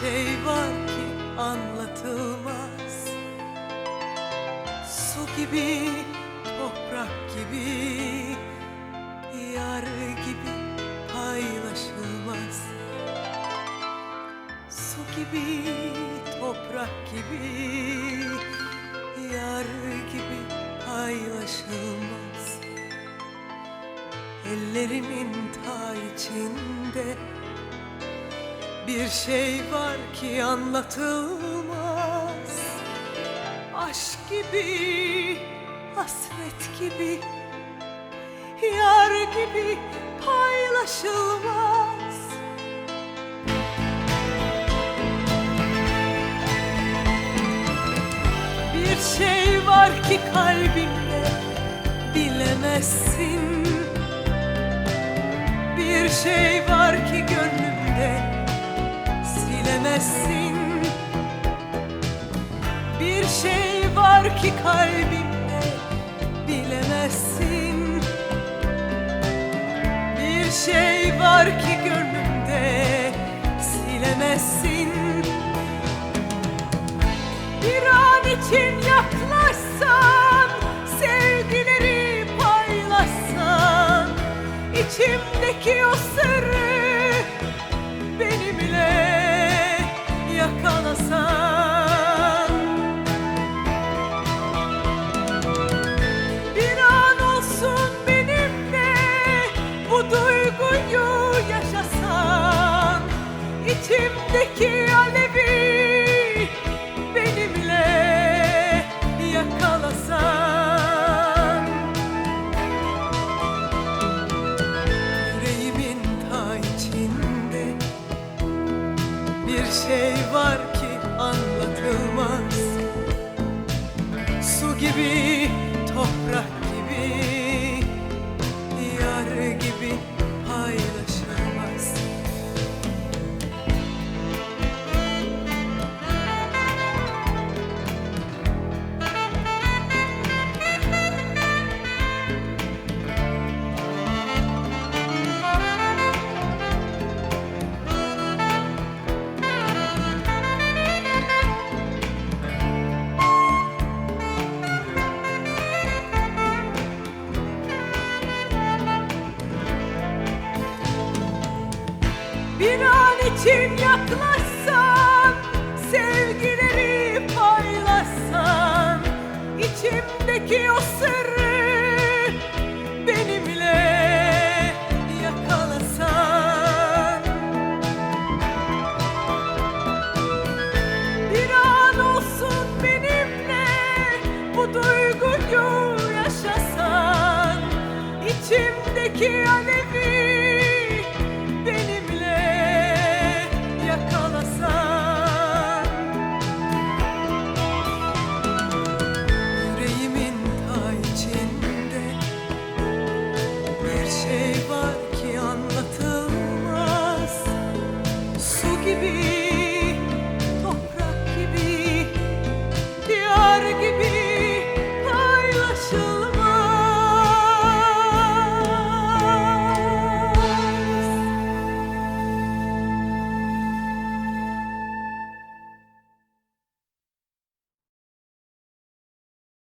şey var ki anlatılmaz. Su gibi, toprak gibi, yar gibi paylaşılmaz. Su gibi, toprak gibi, yar gibi paylaşılmaz. Ellerimin ta içinde bir şey var ki anlatılmaz. Aşk gibi, hasret gibi Yar gibi paylaşılmaz. Bir şey var ki kalbimde bilemezsin. Bir şey var ki gönlümde silemezsin Bir şey var ki kalbimde bilemezsin. Bir şey var ki gönlümde silemezsin. Bir an için yaklaşsan Sevgileri paylaşsan içimdeki o sırrı Benimle yakalasan şey var ki anlatılmaz. Su gibi, toprak gibi, yar gibi paylaşılmaz Bir an için yaklaşsan Sevgileri paylaşsan içimdeki o sırrı Benimle yakalasan. Bir an olsun benimle Bu duyguyu yaşasan içimdeki alevi